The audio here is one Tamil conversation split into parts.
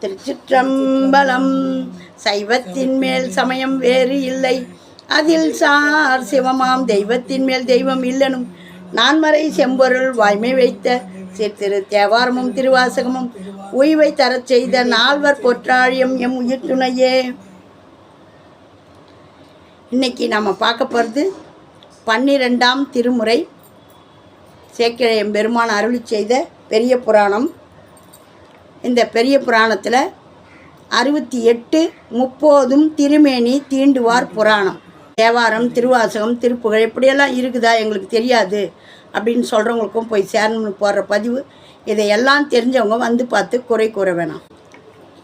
திருச்சிற்றம்பலம். சைவத்தின் மேல் சமயம் வேறு இல்லை. அதில் சார் சிவமாம் தெய்வத்தின் மேல் தெய்வம் இல்லனும். நான்மறை செம்பொருள் வாய்மை வைத்த சீர்திரு தேவாரமும் திருவாசகமும் உய்வை தரச் செய்த நால்வர் பொற்றாழியம் எம் உயிர் துணையே இன்னைக்கு நம்ம பார்க்க போகிறது பன்னிரெண்டாம் திருமுறை. சேக்கிழையம் பெருமான் அருளி செய்த பெரிய புராணம். இந்த பெரிய புராணத்தில் அறுபத்தி எட்டு முப்போதும் திருமேனி தீண்டுவார் புராணம். தேவாரம் திருவாசகம் திருப்புகழ் இப்படியெல்லாம் இருக்குதா எங்களுக்கு தெரியாது அப்படின்னு சொல்கிறவங்களுக்கும் போய் சேரணும்னு போடுற பதிவு. இதையெல்லாம் தெரிஞ்சவங்க வந்து பார்த்து குறை கூற வேணாம்.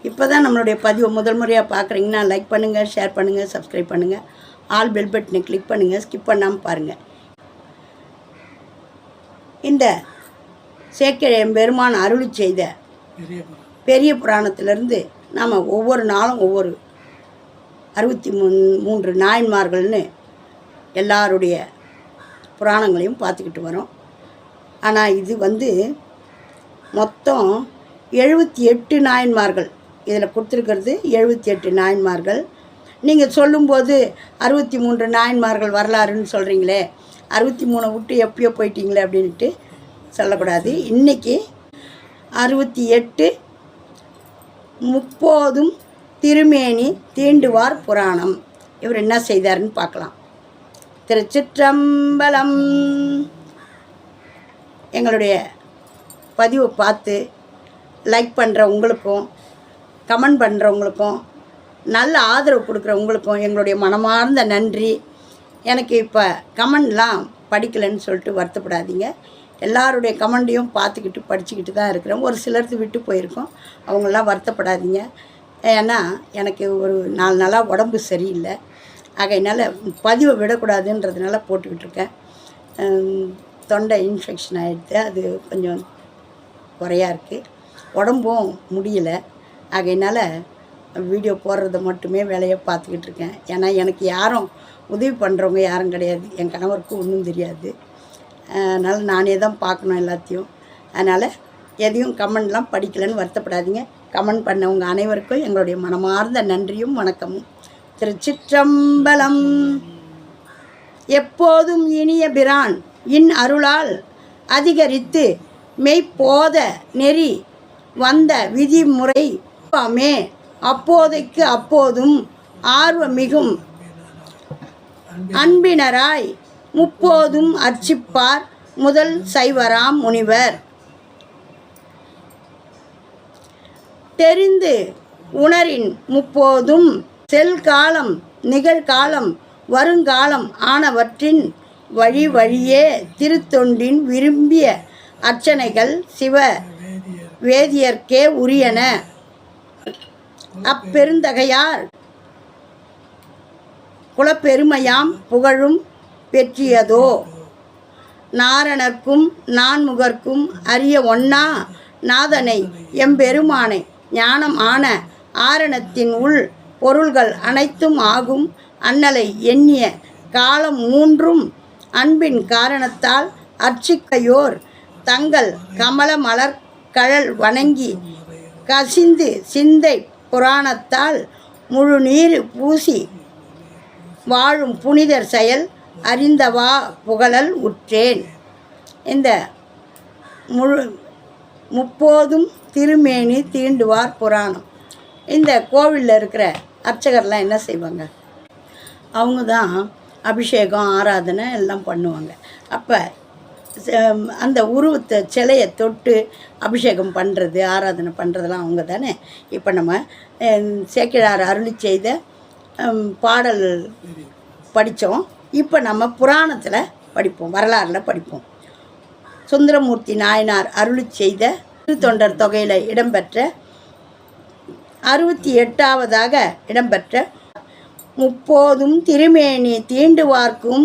இப்போ தான் நம்மளுடைய பதிவை முதல் முறையாக பார்க்குறீங்கன்னா லைக் பண்ணுங்கள் ஷேர் பண்ணுங்கள் சப்ஸ்கிரைப் பண்ணுங்கள் ஆல் பெல் பட்டனை கிளிக் பண்ணுங்கள் ஸ்கிப் பண்ணாமல் பாருங்கள் இந்த சேக்கிழையம் பெருமான் அருளி செய்த பெரிய புராணத்திலிருந்து நாம் ஒவ்வொரு நாளும் ஒவ்வொரு அறுபத்தி மூணு மூன்று நாயன்மார்கள்னு எல்லாருடைய புராணங்களையும் பார்த்துக்கிட்டு வரோம். ஆனால் இது வந்து மொத்தம் எழுபத்தி எட்டு நாயன்மார்கள். இதில் கொடுத்துருக்கிறது எழுபத்தி எட்டு நாயன்மார்கள். நீங்கள் சொல்லும்போது அறுபத்தி மூன்று நாயன்மார்கள் வரலாறுன்னு சொல்கிறீங்களே அறுபத்தி மூணை விட்டு எப்பயோ போயிட்டீங்களே அப்படின்ட்டு சொல்லக்கூடாது. இன்றைக்கி அறுபத்தி எட்டு முப்போதும் திருமேனி தீண்டுவார் புராணம். இவர் என்ன செய்தாருன்னு பார்க்கலாம். திருச்சிற்றம்பலம். எங்களுடைய பதிவை பார்த்து லைக் பண்ணுற உங்களுக்கும் கமெண்ட் பண்ணுறவங்களுக்கும் நல்ல ஆதரவு கொடுக்குற உங்களுக்கும் எங்களுடைய மனமார்ந்த நன்றி. எனக்கு இப்போ கமெண்ட்லாம் படிக்கலைன்னு சொல்லிட்டு வருத்தப்படாதீங்க. எல்லாருடைய கமெண்டையும் பார்த்துக்கிட்டு படிச்சுக்கிட்டு தான் இருக்கிறோம். ஒரு சிலருக்கு விட்டு போயிருக்கோம். அவங்களாம் வருத்தப்படாதீங்க. ஏன்னா எனக்கு ஒரு நாலு நாளாக உடம்பு சரியில்லை. ஆகையினால பதிவை விடக்கூடாதுன்றதுனால போட்டுக்கிட்டு இருக்கேன். தொண்டை இன்ஃபெக்ஷன் ஆகிடுது அது கொஞ்சம் குறையாக இருக்குது உடம்பும் முடியல. ஆகையினால வீடியோ போடுறத மட்டுமே வேலையை பார்த்துக்கிட்டு இருக்கேன். ஏன்னா எனக்கு யாரும் உதவி பண்ணுறவங்க யாரும் கிடையாது. என் கணவருக்கும் ஒன்றும் தெரியாது. அதனால் நானே தான் பார்க்கணும் எல்லாத்தையும். அதனால் எதையும் கமெண்ட்லாம் படிக்கலைன்னு வருத்தப்படாதீங்க. கமெண்ட் பண்ணவங்க அனைவருக்கும் எங்களுடைய மனமார்ந்த நன்றியும் வணக்கமும். திருச்சிற்றம்பலம். எப்போதும் இனிய பிரான் இன் அருளால் அதிகரித்து மெய்ப்போத நெறி வந்த விதிமுறை மே அப்போதைக்கு அப்போதும் ஆர்வமிகும் அன்பினராய் முப்போதும் அர்ச்சிப்பார் முதல் சைவராம் முனிவர். தெரிந்து உணரின் முப்போதும் செல்காலம் நிகழ்காலம் வருங்காலம் ஆனவற்றின் வழி வழியே திருத்தொண்டின் விரும்பிய அர்ச்சனைகள் சிவ வேதியர்க்கே உரியன. அப்பெருந்தகையார் குலப்பெருமையாம் புகழும் பெற்றியதோ? நாரணர்க்கும் நான்முகர்க்கும் அரிய ஒன்னா நாதனை எம்பெருமானை ஞானம் ஆன ஆரணத்தின் உள் பொருள்கள் அனைத்தும் ஆகும். அண்ணலை எண்ணிய காலம் மூன்றும் அன்பின் காரணத்தால் அர்ச்சிக்கையோர் தங்கள் கமல மலர் கழல் வணங்கி கசிந்து சிந்தை புராணத்தால் முழு நீர் பூசி வாழும் புனிதர் செயல் அறிந்தவா புகழல் உற்றேன். இந்த முழு முப்போதும் திருமேனி தீண்டுவார் புராணம். இந்த கோவிலில் இருக்கிற அர்ச்சகர்லாம் என்ன செய்வாங்க? அவங்க தான் அபிஷேகம் ஆராதனை எல்லாம் பண்ணுவாங்க. அப்போ அந்த உருவத்தை சிலையை தொட்டு அபிஷேகம் பண்ணுறது ஆராதனை பண்ணுறதெல்லாம் அவங்க தானே இப்போ நம்ம சேக்கிழார் அருளி செய்த பாடல் படித்தோம் இப்போ நம்ம புராணத்தில் படிப்போம் வரலாறில் படிப்போம். சுந்தரமூர்த்தி நாயனார் அருளி செய்த திருத்தொண்டர் தொகையில் இடம்பெற்ற அறுபத்தி எட்டாவதாக இடம்பெற்ற முப்போதும் திருமேனி தீண்டுவார்க்கும்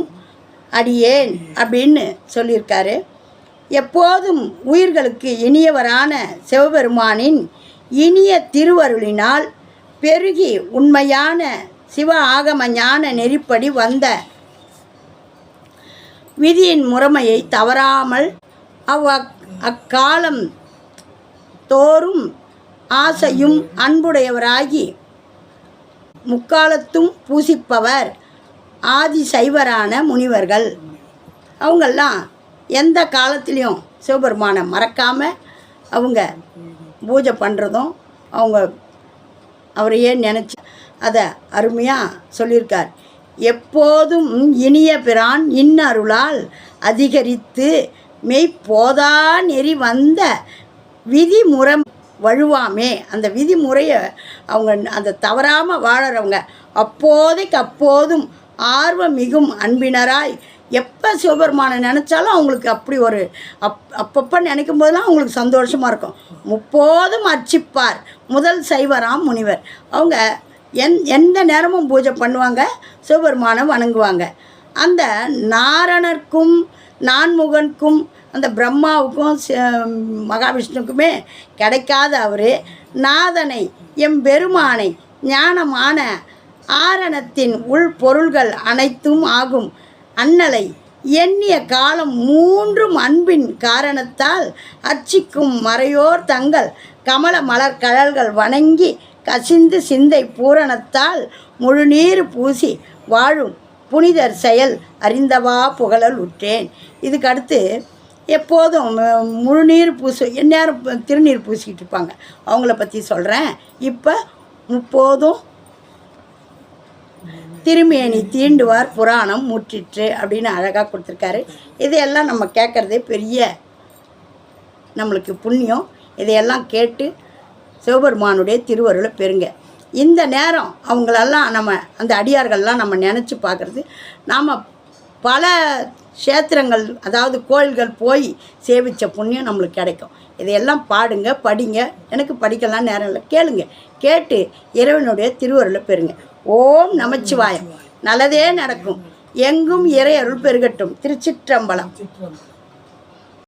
அடியேன் அப்படின்னு சொல்லியிருக்காரு. எப்போதும் உயிர்களுக்கு இனியவரான சிவபெருமானின் இனிய திருவருளினால் பெருகி உண்மையான சிவ ஆகம ஞான நெறிப்படி வந்த விதியின் முறைமையை தவறாமல் அவ் அக்காலம் தோறும் ஆசையும் அன்புடையவராகி முக்காலத்தும் பூசிப்பவர் ஆதி சைவரான முனிவர்கள். அவங்கெல்லாம் எந்த காலத்துலேயும் சிவபெருமானை மறக்காமல் அவங்க பூஜை பண்ணுறதும் அவங்க அவரையே நினச்சி அதை அருமையாக சொல்லியிருக்கார். எப்போதும் இனிய பிரான் இன்னருளால் அதிகரித்து மெய்ப்போதா நெறி வந்த விதிமுறை வழுவாமே. அந்த விதிமுறையை அவங்க அந்த தவறாமல் வாழறவங்க அப்போதைக்கு அப்போதும் ஆர்வம் மிகும் அன்பினராய் எப்போ சிவபெருமானை நினச்சாலும் அவங்களுக்கு அப்படி ஒரு அப் அப்பப்போ நினைக்கும் போதெல்லாம் அவங்களுக்கு சந்தோஷமாக இருக்கும். முப்போதும் அர்ச்சிப்பார் முதல் சைவராம் முனிவர். அவங்க எந் எந்த நேரமும் பூஜை பண்ணுவாங்க சிவபெருமானை வணங்குவாங்க. அந்த நாரணர்க்கும் நான்முகனுக்கும் அந்த பிரம்மாவுக்கும் மகாவிஷ்ணுக்குமே கிடைக்காத அவர் நாதனை எம்பெருமானை ஞானமான ஆரணத்தின் உள்பொருள்கள் அனைத்தும் ஆகும். அன்னலை எண்ணிய காலம் மூன்றும் அன்பின் காரணத்தால் அர்ச்சிக்கும் மறையோர் தங்கள் கமல மலர் கழல்கள் வணங்கி கசிந்து சிந்தை பூரணத்தால் முழுநீர் பூசி வாழும் புனிதர் செயல் அறிந்தவா புகழல் உற்றேன். இதுக்கு அடுத்து எப்போதும் முழுநீர் பூசு எந்நேரம் திருநீர் பூசிக்கிட்டு இருப்பாங்க. அவங்கள பற்றி சொல்கிறேன் இப்போ முப்போதும் திருமேனி தீண்டுவார் புராணம் முற்றிற்று அப்படின்னு அழகாக கொடுத்துருக்காரு. இதையெல்லாம் நம்ம கேட்குறதே பெரிய நம்மளுக்கு புண்ணியம். இதையெல்லாம் கேட்டு சிவபெருமானுடைய திருவருளை பெறுங்க. இந்த நேரம் அவங்களெல்லாம் நம்ம அந்த அடியார்கள்லாம் நம்ம நினச்சி பார்க்குறது. நாம் பல க்ஷேத்திரங்கள் அதாவது கோயில்கள் போய் சேவித்த புண்ணியம் நம்மளுக்கு கிடைக்கும். இதையெல்லாம் பாடுங்க படிங்க. எனக்கு படிக்கலாம் நேரம் இல்லை. கேளுங்க. கேட்டு இறைவனுடைய திருவருளை பெறுங்க. ஓம் நமச்சிவாயம். நல்லதே நடக்கும். எங்கும் இறை அருள் பெருகட்டும். திருச்சிற்றம்பலம்.